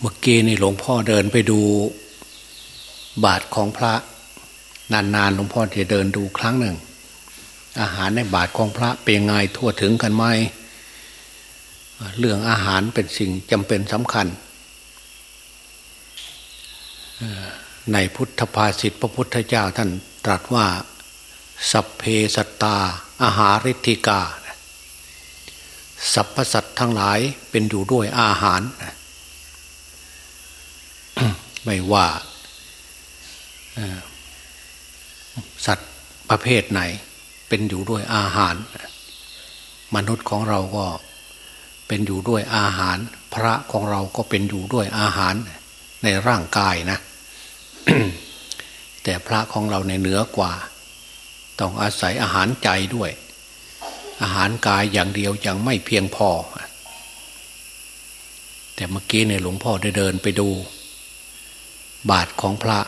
เมื่อกี้นี่หลวงพ่อเดินไปดูบาทของพระ นานๆหลวงพ่อจะเดินดูครั้งหนึ่ง อาหารในบาทของพระเป็นไงทั่วถึงกันไหมเรื่องอาหารเป็นสิ่งจำเป็นสำคัญ ในพุทธภาษิตพระพุทธเจ้าท่านตรัสว่า สัพเพสัตตา อาหาริธิกาสรรพสัตว์ทั้งหลายเป็นอยู่ด้วยอาหาร ไม่ว่าสัตว์ประเภทไหน เป็นอยู่ด้วยอาหาร มนุษย์ของเราก็เป็นอยู่ด้วยอาหาร พระของเราก็เป็นอยู่ด้วยอาหารในร่างกายนะ แต่พระของเราในเหนือกว่า ต้องอาศัยอาหารใจด้วย อาหารกายอย่างเดียวยังไม่เพียงพอ แต่เมื่อกี้เนี่ยหลวงพ่อได้เดินไปดู บาทของพระ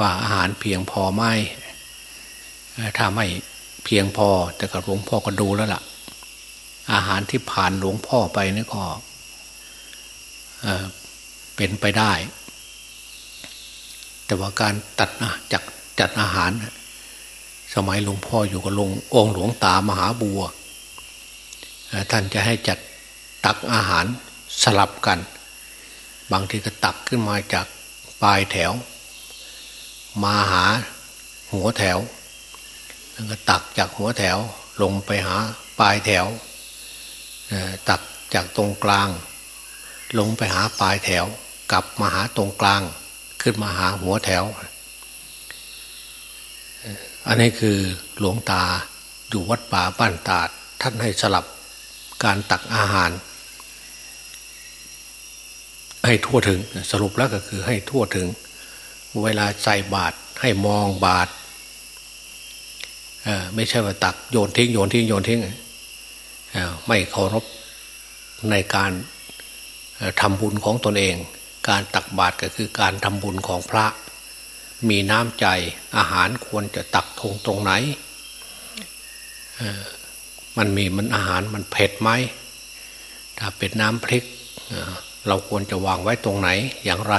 ว่าอาหารเพียงพอไหมถ้าไม่เพียงพอ แต่กับหลวงพ่อก็ดูแล้วล่ะ อาหารที่ผ่านหลวงพ่อไปนี่ก็เป็นไปได้ แต่ว่าการตัดจัดจัดอาหาร สมัยหลวงพ่ออยู่กับหลวงองค์หลวงตามหาบัวท่านจะให้จัดตักอาหารสลับกัน บางทีก็ตักขึ้นมาจาก ปลายแถว มาหาหัวแถวแล้วก็ตักจากหัวแถวลงไปหาปลายแถวตักจากตรงกลาง ลงไปหาปลายแถว กลับมาหาตรงกลาง ขึ้นมาหาหัวแถว อันนี้คือหลวงตาอยู่วัดป่าบ้านตาดท่านให้สลับการตักอาหาร ให้ทั่วถึง สรุปแล้วก็คือให้ทั่วถึง เวลาใส่บาตรให้มองบาตรไม่ใช่ว่าตักโยนทิ้งโยนทิ้งโยนทิ้งไม่เคารพในการทำบุญของตนเอง การตักบาตรก็คือการทำบุญของพระ มีน้ำใจอาหารควรจะตักทงตรงไหน มันมีมันอาหารมันเผ็ดไหม ถ้าเป็นน้ำพริก เราควรจะวางไว้ตรงไหนอย่างไร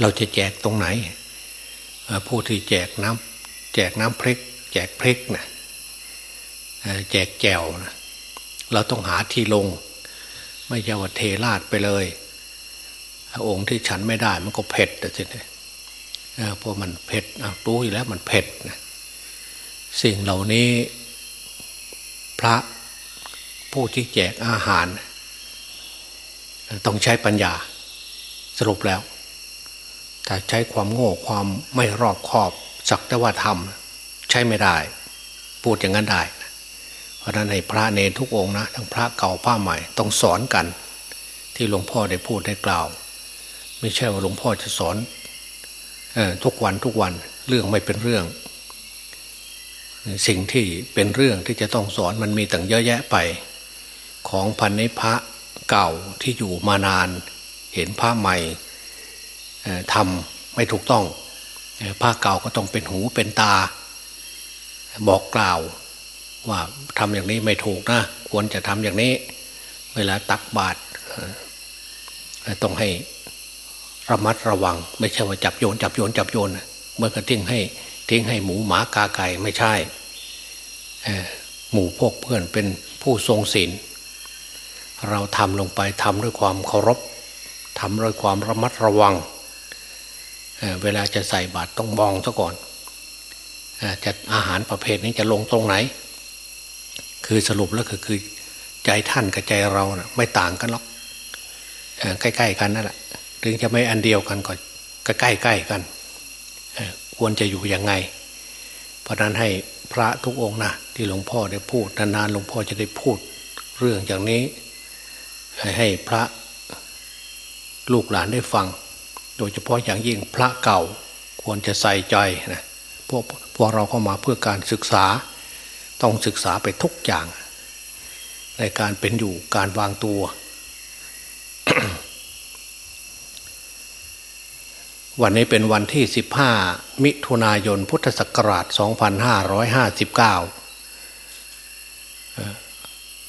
เราจะแจกตรงไหนผู้ที่แจกน้ำแจกน้ำพริก แจกพริกนะแจกแจวนะเราต้องหาที่ลง ไม่ใช่ว่าเทราดไปเลย องค์ที่ฉันไม่ได้มันก็เผ็ดแต่สิเพราะมันเผ็ดรู้อยู่แล้วมันเผ็ดนะสิ่งเหล่านี้พระผู้ที่แจกอาหาร ต้องใช้ปัญญาสรุปแล้ว ถ้าใช้ความโง่ความไม่รอบคอบสักแต่ว่าทำใช้ไม่ได้ พูดอย่างนั้นได้ เพราะนั้นในพระเนรทุกองนะทั้งพระเก่าพระใหม่ต้องสอนกัน ที่หลวงพ่อได้พูดได้กล่าว ไม่ใช่ว่าหลวงพ่อจะสอนทุกวันทุกวันเรื่องไม่เป็นเรื่อง สิ่งที่เป็นเรื่องที่จะต้องสอนมันมีตั้งเยอะแยะไป ของพันในพระ เก่าที่อยู่มานาน เห็นพระใหม่ทำไม่ถูกต้องพระเก่าก็ต้องเป็นหูเป็นตา บอกกล่าวว่าทำอย่างนี้ไม่ถูกนะ ควรจะทำอย่างนี้ เวลาตักบาตรต้องให้ระมัดระวัง ไม่ใช่ว่าจับโยน จับโยน จับโยนเมื่อกระทิ้งให้ทิ้งให้หมูหมากาไก่ไม่ใช่หมู่พวกเพื่อนเป็นผู้ทรงศีล เราทำลงไปทำด้วยความเคารพทำด้วยความระมัดระวังเเวลาจะใส่บาตรต้องมองซะก่อนจะอาหารประเภทนี้จะลงตรงไหน คือสรุปแล้วคือใจท่านกับใจเรานะไม่ต่างกันหรอกใกล้ๆกันนั่นแหละถึงจะไม่อันเดียวกันก็ใกล้ๆกันควรจะอยู่ยังไง เพราะนั้นให้พระทุกองค์นะที่หลวงพ่อได้พูดนานๆหลวงพ่อจะได้พูดเรื่องอย่างนี้ ให้พระลูกหลานได้ฟัง โดยเฉพาะอย่างยิ่งพระเก่าควรจะใส่ใจนะพวกพวกเราเข้ามาเพื่อการศึกษา ต้องศึกษาไปทุกอย่าง ในการเป็นอยู่การวางตัว วันนี้เป็นวันที่ 15 มิถุนายนพุทธศักราช 2559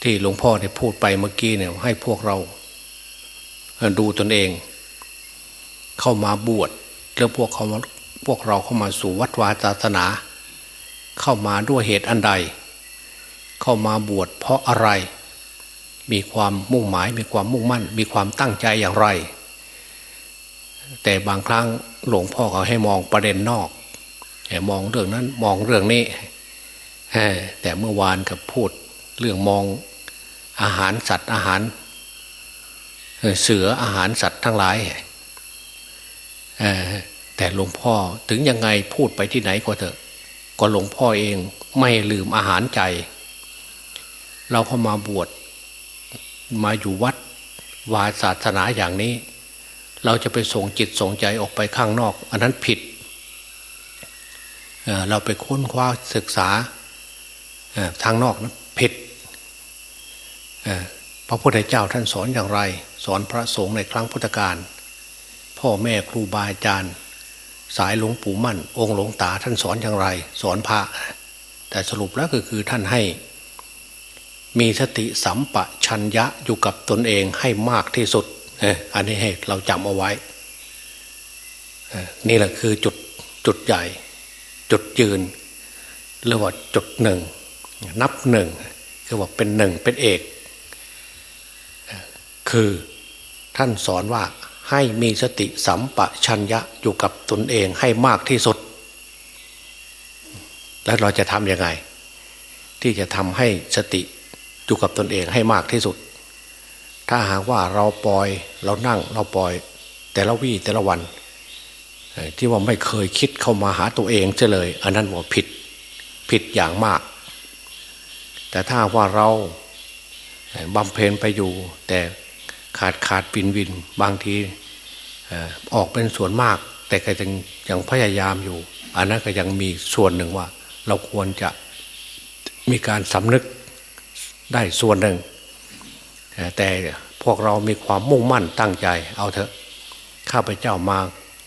ที่หลวงพ่อได้พูดไปเมื่อกี้เนี่ย ให้พวกเรา ดูตนเอง เข้ามาบวชแล้วพวกเขาพวกเราเข้ามาสู่วัดวาศาสนา เข้ามาด้วยเหตุอันใด เข้ามาบวชเพราะอะไร มีความมุ่งหมาย มีความมุ่งมั่น มีความตั้งใจอย่างไร แต่บางครั้งหลวงพ่อเขาให้มองประเด็นนอกให้มองเรื่องนั้นมองเรื่องนี้แต่เมื่อวานกับพูดเรื่องมอง อาหารสัตว์อาหาร เสืออาหารสัตว์ทั้งหลายแต่หลวงพ่อถึงยังไงพูดไปที่ไหนก็เถอะ ก็หลวงพ่อเองไม่ลืมอาหารใจ เราเข้ามาบวชมาอยู่วัดวาศาสนาอย่างนี้ เราจะไปส่งจิตส่งใจออกไปข้างนอก อันนั้นผิดเเราไปค้นคว้าศึกษาทางนอกนะ พระพุทธเจ้าท่านสอนอย่างไร สอนพระสงฆ์ในครั้งพุทธกาลพ่อแม่ครูบาอาจารย์ สายหลวงปู่มั่น องค์หลวงตาท่านสอนอย่างไร สอนพระ แต่สรุปแล้วก็คือท่านให้ มีสติสัมปชัญญะอยู่กับตนเองให้มากที่สุดอันนี้ให้เราจำเอาไว้ นี่แหละคือจุดจุดใหญ่ จุดยืนเรียกว่าจุดหนึ่ง นับหนึ่งคือว่าเป็นหนึ่งเป็นเอก คือ ท่านสอนว่าให้มีสติสัมปชัญญะอยู่กับตนเองให้มากที่สุด แล้วเราจะทำยังไง ที่จะทำให้สติอยู่กับตนเองให้มากที่สุด ถ้าหากว่าเราปล่อยเรานั่งเราปล่อย แต่ละวี่แต่ละวัน ที่ว่าไม่เคยคิดเข้ามาหาตัวเองเลย อันนั้นว่าผิดผิดอย่างมาก แต่ถ้าว่าเราบำเพ็ญไปอยู่แต่ ขาดขาดวินวิน บางทีออกเป็นส่วนมาก แต่ก็ยังยังพยายามอยู่ อันนั้นก็ยังมีส่วนหนึ่งว่า เราควรจะมีการสำนึกได้ส่วนหนึ่ง แต่พวกเรามีความมุ่งมั่นตั้งใจ เอาเถอะข้าพเจ้ามา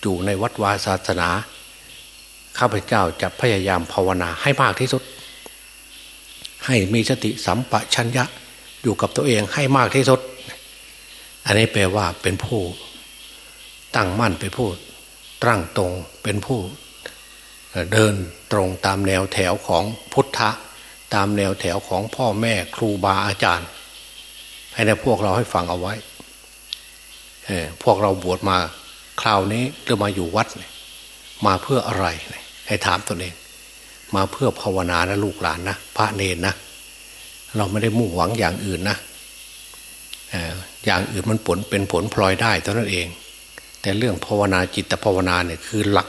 อยู่ในวัดวาศาสนา ข้าพเจ้าจะพยายามภาวนาให้มากที่สุด ให้มีสติสัมปชัญญะอยู่กับตัวเองให้มากที่สุด อันนี้แปลว่าเป็นผู้ ตั้งมั่นเป็นผู้ตั้งตรงเป็นผู้ เดินตรงตามแนวแถวของพุทธะ ตามแนวแถวของพ่อแม่ครูบาอาจารย์ ให้ในพวกเราให้ฟังเอาไว้พวกเราบวชมาคราวนี้หรือมาอยู่วัดมาเพื่ออะไร ให้ถามตนเอง มาเพื่อภาวนานะลูกหลานนะพระเนรนะเราไม่ได้มุ่งหวังอย่างอื่นนะ อย่างอื่นมันผลเป็นผลพลอยได้เท่านั้นเอง แต่เรื่องภาวนาจิตภาวนาเนี่ยคือหลัก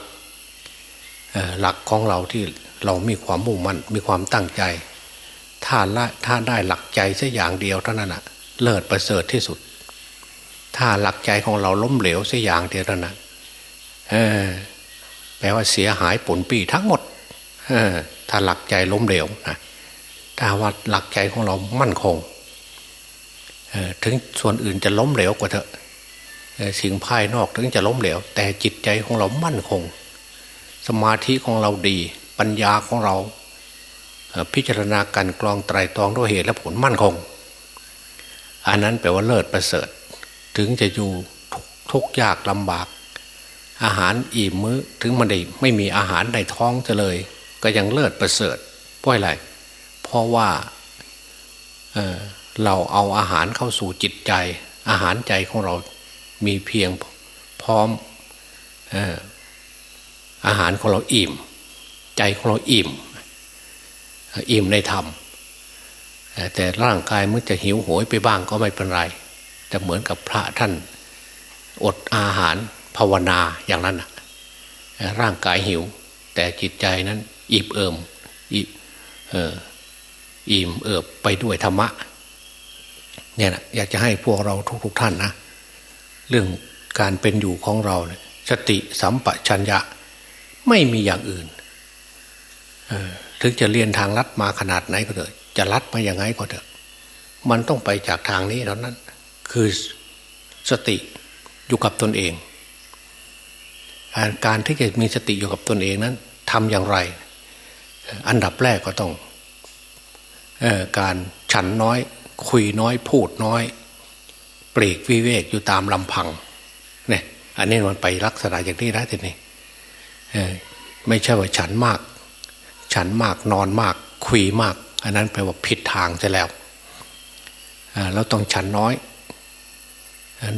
หลักของเราที่เรามีความมุ่งมั่นมีความตั้งใจ ถ้าละถ้าได้หลักใจสักอย่างเดียวเท่านั้นนะเลิศประเสริฐที่สุด ถ้าหลักใจของเราล้มเหลวสักอย่างเดียวเท่านั้นแปลว่าเสียหายผลปีทั้งหมดถ้าหลักใจล้มเหลวนะถ้าว่าหลักใจของเรามั่นคง ถึงส่วนอื่นจะล้มเหลวกว่าเถอะสิ่งภายนอกถึงจะล้มเหลว แต่จิตใจของเรามั่นคง สมาธิของเราดี ปัญญาของเรา พิจารณาการกรองไตรตรองด้วยเหตุและผลมั่นคง อันนั้นแปลว่าเลิศประเสริฐ ถึงจะอยู่ทุกยากลำบาก อาหารอิ่มมื้อถึงมันได้ไม่มีอาหารในท้องจะเลย ก็ยังเลิศประเสริฐเพราะอะไรเพราะว่าเเราเอาอาหารเข้าสู่จิตใจ อาหารใจของเรามีเพียงพร้อมอาหารของเราอิ่ม ใจของเราอิ่ม อิ่มในธรรมแต่ร่างกายมันจะหิวโหยไปบ้างก็ไม่เป็นไรจะเหมือนกับพระท่านอดอาหารภาวนาอย่างนั้นร่างกายหิว แต่จิตใจนั้นอิ่มเอิมอิ่มอิ่มเอิบไปด้วยธรรมะ เนี่ยนะอยากจะให้พวกเราทุก ๆ ท่านนะเรื่องการเป็นอยู่ของเราเนี่ยสติสัมปชัญญะไม่มีอย่างอื่นถึงจะเรียนทางลัดมาขนาดไหนก็เถอะ จะลัดมาอย่างไงก็เถอะ มันต้องไปจากทางนี้เท่านั้น คือสติอยู่กับตนเอง การที่จะมีสติอยู่กับตนเองนั้นทำอย่างไร อันดับแรกก็ต้องอการฉันน้อย คุยน้อยพูดน้อยปลีกวิเวกอยู่ตามลำพัง เนี่ย อันนี้มันไปลักษณะอย่างนี้นะทีนี้ไม่ใช่ว่าฉันมาก ฉันมากนอนมาก คุยมาก อันนั้นแปลว่าผิดทางจะแล้วเราต้องฉันน้อย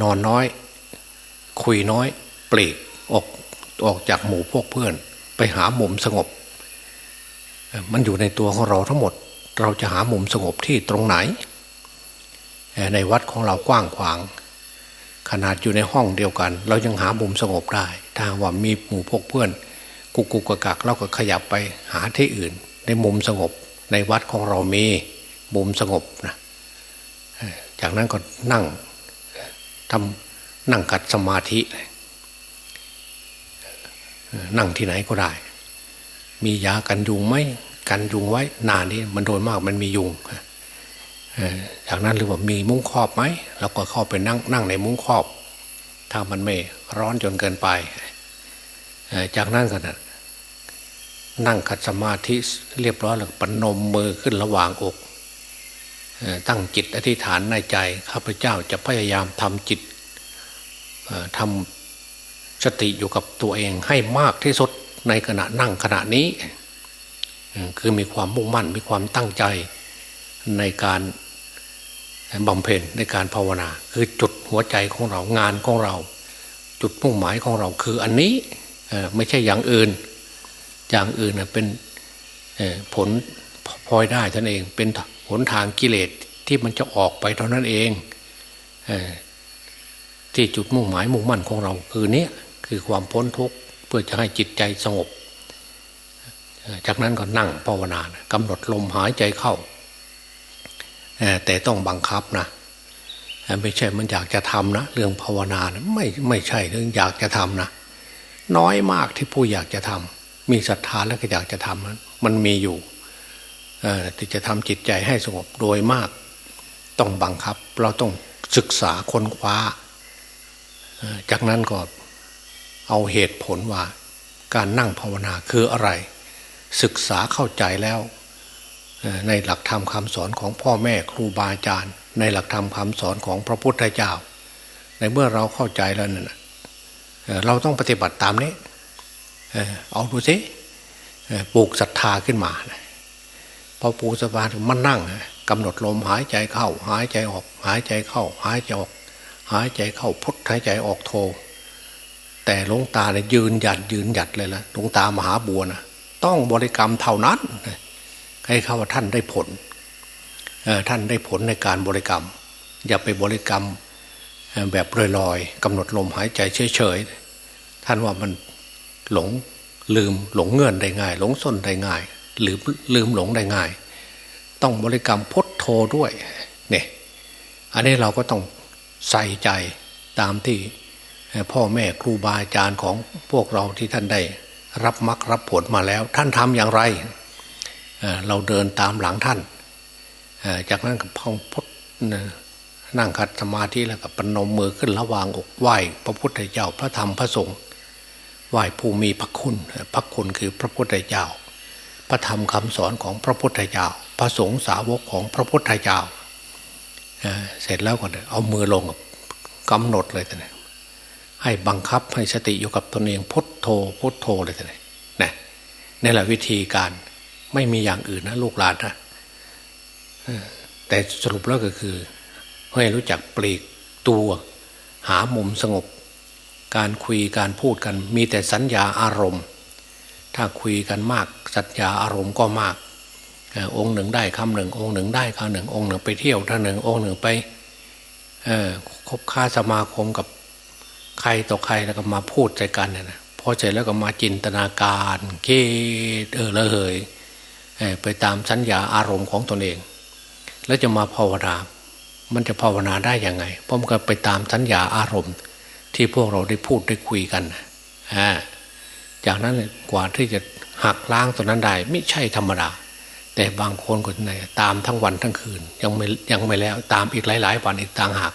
นอนน้อย คุยน้อยปลีกออกออกจากหมู่พวกเพื่อน ไปหามุมสงบ มันอยู่ในตัวของเราทั้งหมด เราจะหามุมสงบที่ตรงไหน ในวัดของเรากว้างขวาง ขนาดอยู่ในห้องเดียวกัน เรายังหามุมสงบได้ ถ้าว่ามีหมู่พวกเพื่อน กุกกุกกักกักเราก็ขยับไปหาที่อื่น ในมุมสงบ ในวัดของเรามีมุมสงบนะจากนั้นก็นั่งทำนั่งกัดสมาธิ นั่งที่ไหนก็ได้ มียากันยุงไหมกันยุงไว้นานนี้มันโดยมากมันมียุง จากนั้นหรือว่ามีมุ้งครอบไหมเราก็เข้าไปนั่งนั่งในมุ้งครอบ ถ้ามันไม่ร้อนจนเกินไป จากนั้นก็นั่งขัดสมาธิเรียบร้อยแล้วปนมมือขึ้นระหว่างอก ตั้งจิตอธิษฐานในใจข้าพเจ้าจะพยายามทำจิตทำสติอยู่กับตัวเองให้มากที่สุดในขณะนั่งขณะนี้ คือมีความมุ่งมั่นมีความตั้งใจในการ บำเพ็ญในการภาวนา คือจุดหัวใจของเรางานของเรา จุดมุ่งหมายของเราคืออันนี้ไม่ใช่อย่างอื่น อย่างอื่นเป็นผลพลอยได้ท่านเอง เป็นหนทางกิเลสที่มันจะออกไปเท่านั้นเองที่จุดมุ่งหมายมุ่งมั่นของเรา คือเนี้ยคือความพ้นทุกข์เพื่อจะให้จิตใจสงบ จากนั้นก็นั่งภาวนากำหนดลมหายใจเข้า แต่ต้องบังคับนะไม่ใช่มันอยากจะทำนะเรื่องภาวนานะไม่ไม่ใช่เรื่องอยากจะทำนะน้อยมากที่ผู้อยากจะทำมีศรัทธาแล้วก็อยากจะทำมันมีอยู่ที่จะทำจิตใจให้สงบโดยมาก ต้องบังคับ เราต้องศึกษาค้นคว้า จากนั้นก็เอาเหตุผลว่า การนั่งภาวนาคืออะไร ศึกษาเข้าใจแล้ว ในหลักธรรมคำสอนของพ่อแม่ครูบาอาจารย์ ในหลักธรรมคำสอนของพระพุทธเจ้า ในเมื่อเราเข้าใจแล้วนั่นเราต้องปฏิบัติตามนี้ เอาดูสิปลูกศรัทธาขึ้นมาพอปูสบานมันนั่งกำหนดลมหายใจเข้า หายใจออก หายใจเข้า หายใจออก หายใจเข้าพุทหายใจออกโท แต่หลวงตาเนี่ยยืนหยัดยืนหยัดเลยละหลวงตามหาบัวนะต้องบริกรรมเท่านั้น ให้เขาว่าท่านได้ผลท่านได้ผลในการบริกรรม อย่าไปบริกรรมแบบลอยๆกำหนดลมหายใจเฉยๆท่านว่ามันหลงลืมหลงเงื่อนได้ง่าย หลงส้นได้ง่าย หรือลืมหลงได้ง่าย ต้องบริกรรมพุทโธด้วยเนี่ยอันนี้เราก็ต้องใส่ใจตามที่พ่อแม่ครูบาอาจารย์ของพวกเราที่ท่านได้ รับมรรครับผลมาแล้ว ท่านทำอย่างไร เราเดินตามหลังท่าน จากนั้นก็พองพุทนั่งคัดสมาธิแล้วก็ปนมมือขึ้นระวางอกไหว้พระพุทธเจ้าพระธรรมพระสงฆ์ไหว้ผู้มีพระคุณพระคุณคือพระพุทธเจ้า พระธรรมคำสอนของพระพุทธเจ้า พระสงฆ์สาวกของพระพุทธเจ้าเสร็จแล้วก็เอามือลงกำหนดเลยท่านให้บังคับให้สติอยู่กับตนเองพุทโธพุทโธเลยท่านนี่นี่แหละวิธีการ ไม่มีอย่างอื่นนะลูกหลานนะแต่สรุปแล้วก็คือให้รู้จักปลีกตัวหามุมสงบ การคุยการพูดกัน มีแต่สัญญาอารมณ์ ถ้าคุยกันมากสัญญาอารมณ์ก็มาก องค์หนึ่งได้คำหนึ่ง องค์หนึ่งได้คำหนึ่ง องค์หนึ่งไปเที่ยวท่านหนึ่ง องค์หนึ่งไปคบค้าสมาคมกับใครต่อใครแล้วก็มาพูดใจกันเนี่ยนะพอเสร็จแล้วก็มาจินตนาการเคิดเออละเหย ไปตามสัญญาอารมณ์ของตนเอง แล้วจะมาภาวนา มันจะภาวนาได้ยังไงเพราะมันก็ไปตามสัญญาอารมณ์ ที่พวกเราได้พูดได้คุยกันจากนั้นกว่าที่จะหักล้างตัวนั้นได้ไม่ใช่ธรรมดาแต่บางคนก็ในตามทั้งวันทั้งคืน ยังไม่ยังไม่แล้วตามอีกหลาย ๆ วันอีกต่างหาก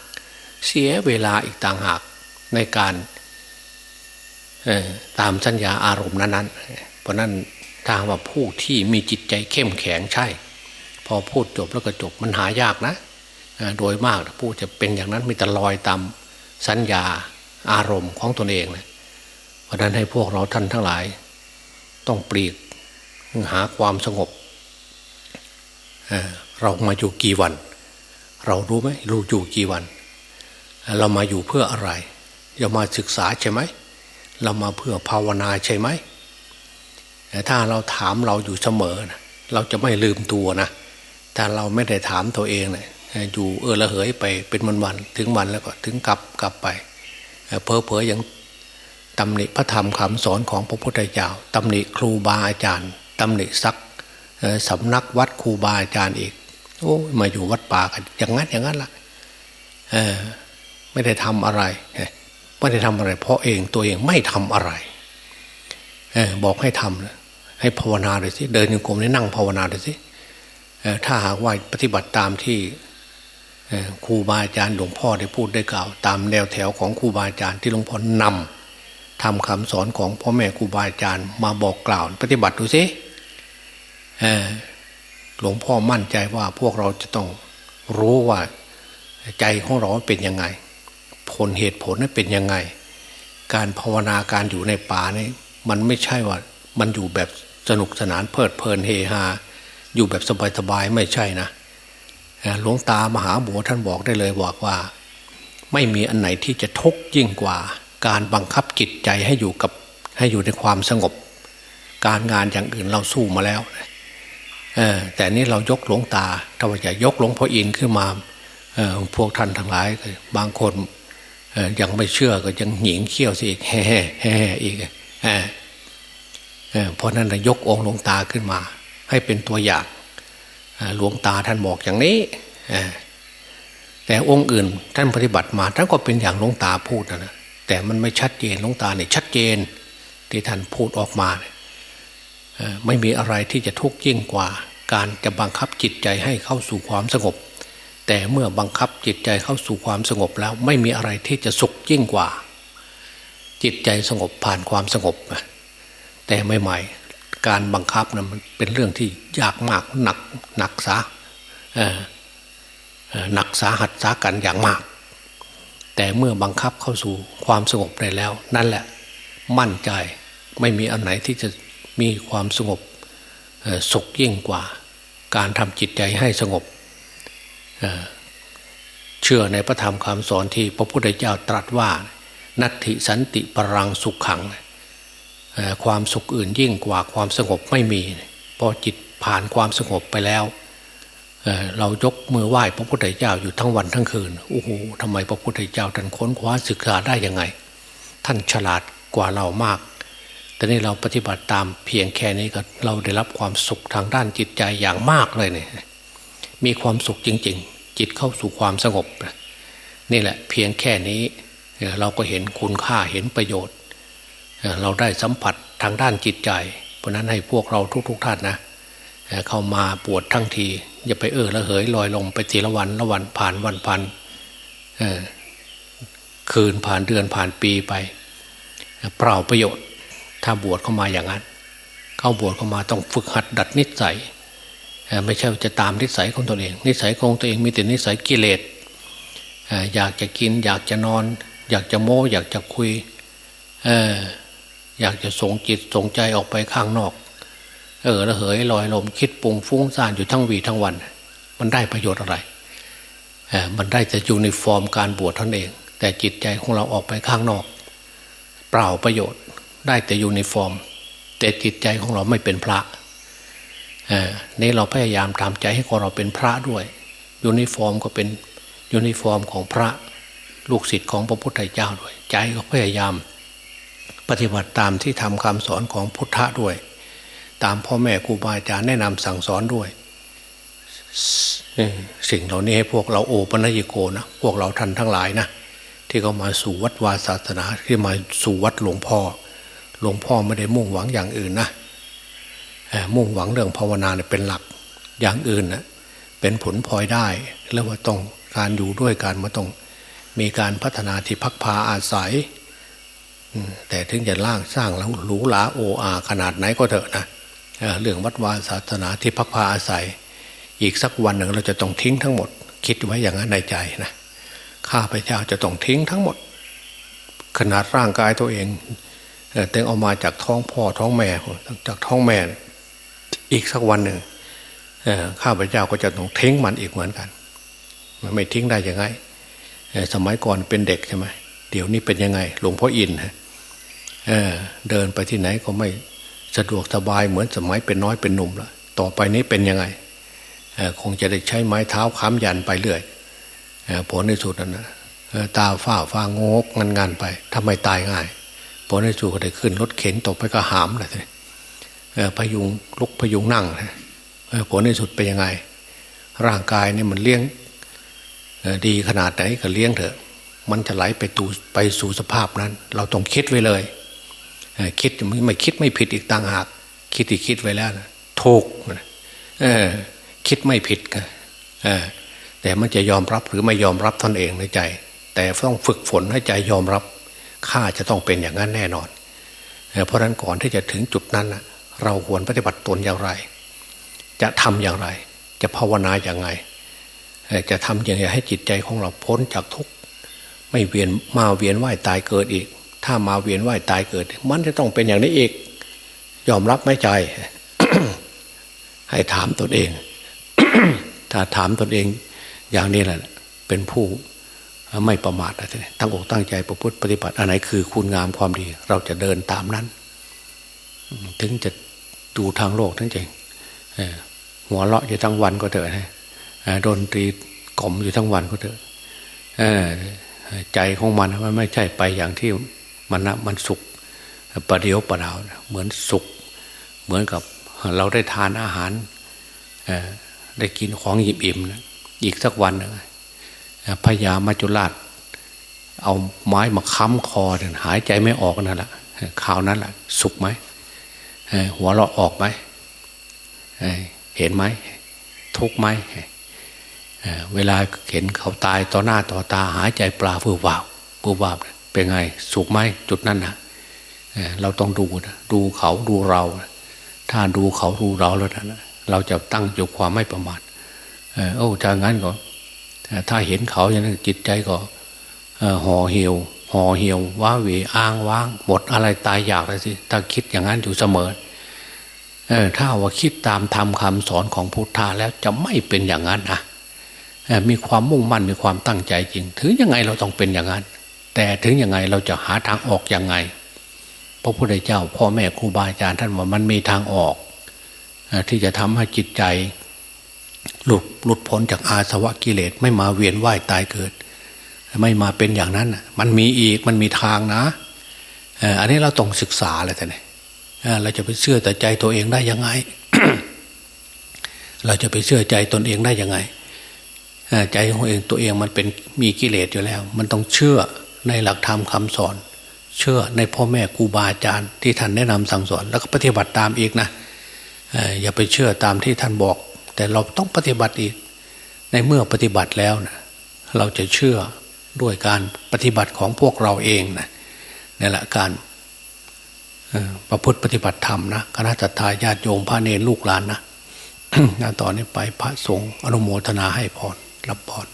เสียเวลาอีกต่างหากในการตามสัญญาอารมณ์นั้นๆเพราะนั้น ถ้าว่าผู้ที่มีจิตใจเข้มแข็งใช่ พอพูดจบแล้วก็จบมันหายากนะ โดยมากผู้จะเป็นอย่างนั้นมีแต่ลอยตามสัญญาอารมณ์ของตนเองนะเพราะนั้นให้พวกเราท่านทั้งหลาย ต้องปลีกหาความสงบเรามาอยู่กี่วัน เรารู้ไหมรู้อยู่กี่วัน เรามาอยู่เพื่ออะไร เรามาศึกษาใช่ไหม เรามาเพื่อภาวนาใช่ไหม ถ้าเราถามเราอยู่เสมอนะเราจะไม่ลืมตัวนะถ้าเราไม่ได้ถามตัวเองเนะี่ยอยู่เออละเหยไปเป็นวันวันถึงวันแล้วก็ถึงกลับกลับไปเพอเพอยังตำหนิพระธรรมคำสอนของพระพุทธเจ้าตำหนิครูบาอาจารย์ตำหนิซักสำนักวัดครูบาอาจารย์อีกโอ้มาอยู่วัดป่ากันอย่างนั้นอย่างนั้นละเออไม่ได้ทำอะไรไม่ได้ทำอะไร เพราะเองตัวเองไม่ทำอะไร บอกให้ทำให้ภาวนาเลยสิเดินโยกรมนี่นั่งภาวนาเลยสิถ้าหากว่าปฏิบัติตามที่ครูบาอาจารย์หลวงพ่อได้พูดได้กล่าว ตามแนวแถวของครูบาอาจารย์ที่หลวงพ่อนำทำคำสอนของพ่อแม่ครูบาอาจารย์มาบอกกล่าว ปฏิบัติดูสิหลวงพ่อมั่นใจว่าพวกเราจะต้องรู้ว่าใจของเราเป็นยังไง ผลเหตุผลนั้นเป็นยังไง การภาวนาการอยู่ในป่านี่ มันไม่ใช่ว่า มันอยู่แบบสนุกสนานเพลิดเพลินเฮฮาอยู่แบบสบายๆไม่ใช่นะหลวงตามหาบัวท่านบอกได้เลยบอกว่า ไม่มีอันไหนที่จะทุกข์ยิ่งกว่า การบังคับจิตใจให้อยู่กับให้อยู่ในความสงบ การงานอย่างอื่นเราสู้มาแล้วแต่นี่เรายกหลวงตาถ้าว่าจะยกหลวงพ่ออินขึ้นมาพวกท่านทั้งหลาย บางคนยังไม่เชื่อก็ยังหญิงเขี้ยวสิอีกแฮ่แฮ่อีก เพราะนั้นนะยกองหลวงตาขึ้นมา ให้เป็นตัวอย่างหลวงตาท่านบอกอย่างนี้แต่องค์อื่นท่านปฏิบัติมาท่านก็เป็นอย่างหลวงตาพูดนะนะแต่มันไม่ชัดเจนหลวงตาเนี่ยชัดเจนที่ท่านพูดออกมาไม่มีอะไรที่จะทุกข์ยิ่งกว่า การจะบังคับจิตใจให้เข้าสู่ความสงบ แต่เมื่อบังคับจิตใจเข้าสู่ความสงบแล้วไม่มีอะไรที่จะสุขยิ่งกว่า จิตใจสงบผ่านความสงบ แต่ใหม่ๆการบังคับนะมันเป็นเรื่องที่ยากมากหนักหนักสาหนักสาหัสสากันอย่างมาก แต่เมื่อบังคับเข้าสู่ความสงบได้แล้ว นั่นแหละมั่นใจไม่มีอันไหนที่จะมีความสงบสุขยิ่งกว่า การทำจิตใจให้สงบเอ่อเชื่อในพระธรรมคำสอนที่พระพุทธเจ้าตรัสว่า นัตถิสันติปรังสุขขัง ความสุขอื่นยิ่งกว่าความสงบไม่มีพอจิตผ่านความสงบไปแล้วเเรายกมือไหว้พระพุทธเจ้าอยู่ทั้งวันทั้งคืนโอ้โหทำไมพระพุทธเจ้าท่านค้นคว้าศึกษาได้ยังไง ท่านฉลาดกว่าเรามาก แต่นี่เราปฏิบัติตามเพียงแค่นี้ก็เราได้รับความสุขทางด้านจิตใจอย่างมากเลยเนี่ยมีความสุขจริง ๆ จิตเข้าสู่ความสงบ นี่แหละเพียงแค่นี้ เราก็เห็นคุณค่าเห็นประโยชน์ เราได้สัมผัสทางด้านจิตใจ เพราะนั้นให้พวกเราทุกๆท่านนะเข้ามาปวดทั้งที อย่าไปเออละเหยลอยลงไปทีละวันละวันผ่านวันผ่านคืนผ่านเดือนผ่านปีไป เปล่าประโยชน์ ถ้าบวชเข้ามาอย่างนั้น เข้าบวชเข้ามาต้องฝึกหัดดัดนิสัยไม่ใช่จะตามนิสัยของตัวเอง นิสัยของตัวเองมีแต่นิสัยกิเลสอยากจะกินอยากจะนอน อยากจะโม้ อยากจะคุยเอออยากจะส่งจิตส่งใจออกไปข้างนอก เออระเหยลอยลมคิดปรุงฟุ้งซ่านอยู่ทั้งวีทั้งวัน มันได้ประโยชน์อะไรเออมันได้แต่อยู่ในฟอร์มการบวชท่านเอง แต่จิตใจของเราออกไปข้างนอก เปล่าประโยชน์ ได้แต่อยู่ในฟอร์ม แต่จิตใจของเราไม่เป็นพระเอ่อนี่เราพยายามทำใจให้ของเราเป็นพระด้วยยูนิฟอร์มก็เป็นยูนิฟอร์มของพระ ลูกศิษย์ของพระพุทธเจ้าด้วย ใจก็พยายาม ปฏิบัติตามที่ทำคำสอนของพุทธะด้วย ตามพ่อแม่ครูบาอาจารย์แนะนำสั่งสอนด้วย สิ่งเหล่านี้ให้พวกเราโอปัญญิโกนะพวกเราท่านทั้งหลายนะที่เขามาสู่วัดวาศาสนาที่มาสู่วัดหลวงพ่อ หลวงพ่อไม่ได้มุ่งหวังอย่างอื่นนะมุ่งหวังเรื่องภาวนาเนี่ยเป็นหลักอย่างอื่นนะเป็นผลพลอยได้แล้วว่าต้องการอยู่ด้วยกันมาต้อง มีการพัฒนาที่พักพาอาศัย แต่ถึงจะล่างสร้างแล้วหรูหราโออาขนาดไหนก็เถอะนะเรื่องวัดวาศาสนาที่พักพาอาศัย อีกสักวันหนึ่งเราจะต้องทิ้งทั้งหมด คิดไว้อย่างนั้นในใจนะข้าพเจ้าจะต้องทิ้งทั้งหมด ขนาดร่างกายตัวเองเต็งออกมาจากท้องพ่อท้องแม่จากท้องแม่ อีกสักวันหนึ่งข้าพเจ้าก็จะต้องทิ้งมันอีกเหมือนกัน มันไม่ทิ้งได้ยังไง สมัยก่อนเป็นเด็กใช่ไหมเดี๋ยวนี้เป็นยังไง หลวงพ่ออินฮะเเดินไปที่ไหนก็ไม่สะดวกสบายเหมือนสมัยเป็นน้อยเป็นหนุ่มแล้วต่อไปนี้เป็นยังไงคงจะได้ใช้ไม้เท้าค้ำยันไปเรื่อยผลในสุดนั้นนะตาฝ้าฟ้างกงันงานไปทำไมตายง่ายผลในสุดก็ได้ขึ้นรถเข็นตกไปก็หามเลยพยุงลุกพยุงนั่งผลในสุดเป็นยังไง ร่างกายนี่มันเลี้ยง ดีขนาดไหนก็เลี้ยงเถอะ มันจะไหลไปตูไปสู่สภาพนั้น เราต้องคิดไว้เลยคิดไม่คิดไม่ผิดอีกต่างหาก คิดที่คิดไว้แล้วนะถูกคิดไม่ผิดแต่มันจะยอมรับหรือไม่ยอมรับตนเองในใจ แต่ต้องฝึกฝนให้ใจยอมรับข้าจะต้องเป็นอย่างนั้นแน่นอน เพราะฉะนั้นก่อนที่จะถึงจุดนั้นเราควรปฏิบัติตนอย่างไร จะทำอย่างไร จะภาวนาอย่างไร จะทำอย่างไรให้จิตใจของเราพ้นจากทุกข์ไม่เวียนมาเวียนว่ายตายเกิดอีก ถ้ามาเวียนว่ายตายเกิด มันจะต้องเป็นอย่างนี้อีก ยอมรับไม่ใจ ให้ถามตนเอง ถ้าถามตนเองอย่างนี้แหละ เป็นผู้ไม่ประมาทอะไรตั้งอกตั้งใจประพฤติปฏิบัติอันไหนคือคุณงามความดี เราจะเดินตามนั้น ถึงจะดูทางโลกทั้งใจหัวเราะอยู่ทั้งวันก็เถอะ ดนตรีกล่อมอยู่ทั้งวันก็เถอะใจของมันมันไม่ใช่ไปอย่างที่มันนะมันสุขประเดียวประดาวเหมือนสุขเหมือนกับเราได้ทานอาหารได้กินของหยิบอิ่มนะอีกสักวันนะพญามาจุราชเอาไม้มาค้ำคอหายใจไม่ออกนั่นแหละข่าวนั้นแหละสุขไหมหัวเราะออกไหมเห็นไหมทุกไหม เวลาเห็นเขาตายต่อหน้าต่อตาหายใจปลาฟืบวาบฟืบวาบเป็นไงสุขไหมจุดนั้นนะเราต้องดูนะดูเขาดูเรา ถ้าดูเขาดูเราแล้วนะเราจะตั้งอยู่ความไม่ประมาทโอ้ถ้างั้นก็ถ้าเห็นเขาอย่างนั้นจิตใจก็ห่อเหี่ยวห่อเหี่ยวว้าเหวอ้างว้างหมดอะไรตายอยากเลยสิถ้าคิดอย่างนั้นอยู่เสมอเออถ้าว่าคิดตามธรรมคาสอนของพุทธาแล้วจะไม่เป็นอย่างนั้นนะ มีความมุ่งมั่นมีความตั้งใจจริง ถึงยังไงเราต้องเป็นอย่างนั้น แต่ถึงยังไงเราจะหาทางออกยังไงพระพุทธเจ้า พ่อแม่ครูบาอาจารย์ท่านว่ามันมีทางออก ที่จะทำให้จิตใจ หลุดหลุดพ้นจากอาสวะกิเลสไม่มาเวียนว่ายตายเกิด ไม่มาเป็นอย่างนั้นมันมีอีกมันมีทางนะอันนี้เราต้องศึกษาเลยท่านเราจะไปเชื่อแต่ใจตัวเองได้ยังไง เราจะไปเชื่อใจตนเองได้ยังไง ใจของเองตัวเองมันเป็นมีกิเลสอยู่แล้ว มันต้องเชื่อในหลักธรรมคาสอน เชื่อในพ่อแม่ครูบาอาจารย์ที่ท่านแนะนำสั่งสอนแล้วก็ปฏิบัติตามอีกนะอย่าไปเชื่อตามที่ท่านบอก แต่เราต้องปฏิบัติอีก ในเมื่อปฏิบัติแล้วนะเราจะเชื่อด้วยการปฏิบัติของพวกเราเองนะนี่แหละการประพฤติปฏิบัติธรรมนะคณะจัตตาญาติโยมพระเนรลูกหลานนะต่อนนี้ไปพระสงฆ์อนุโมทนาให้พร รับพร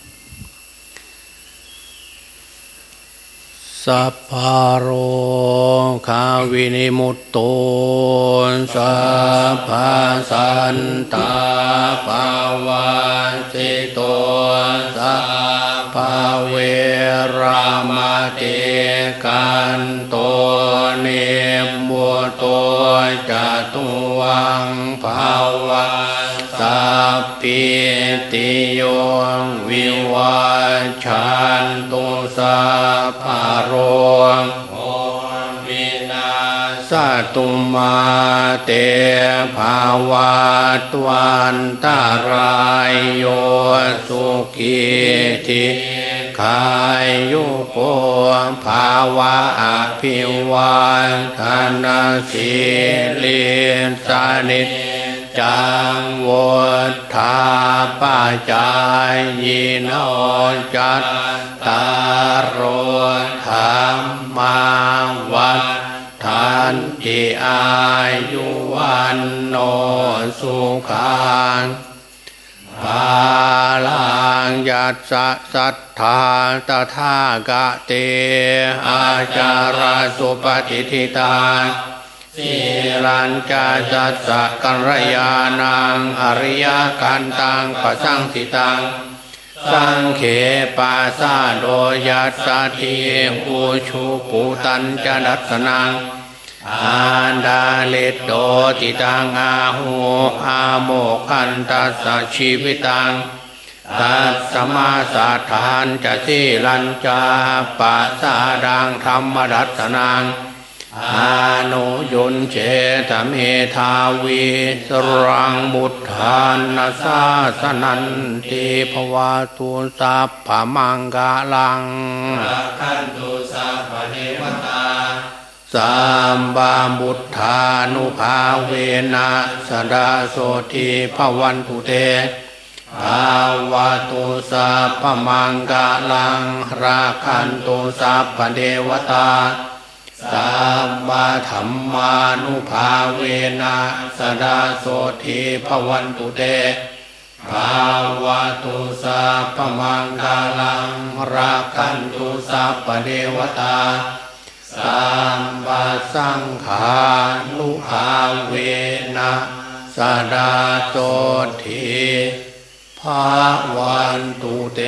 สัพพโรคาวินิมุตโตสัพพสันตาภาวะสิโตสัพพเวรามาติกันโตเนมบุตโตจตุวังภาวะ สัพพิติโยวิวัชันตุสัพโรโอวินาสตุมาเตภาวะตวันตารายโยสุขีทิขายุโกภาวะอภิวันธนาสีลิสานิ จังวุฒาปจายยินอจัตตารโธรรมาวัฏทันติอายุวันโนสุขังภาลังยัสสะสัทธาตถากะเตอาจารสุปฏิทิตา สีลัญจาจัสสะกัลยาณังอริยกันตังปะสังสิตัง สังเขปาสาโดยัสสะทีอุชุปุตัญจดัสสนังอาดาเลตโตติตังอาหูอาโมคันตัสสชีวิตังตัสสมาสัทธานจะสิลัญจาปัสสาดังธรรมรัตนัง อานุยนเจตเมทาวีสรังบุตธานนาสาสนันติภวาตุสัพพมังกาลังขันตุสัพพเทวตาสัมบาบุตธานุภาเวนะสดาโสทีภวันตุเตภาวะตุสัพพมังกาลังราคันตุสัพพเทวตา สัมมาธรรมานุภาเวนะสดาโสทีภวันตุเตภาวะตุสัพพมังกาลังราคันตุสัพพเทวตาสัมมาสังขานุภาเวนะสดาโสทีภาวันตุเต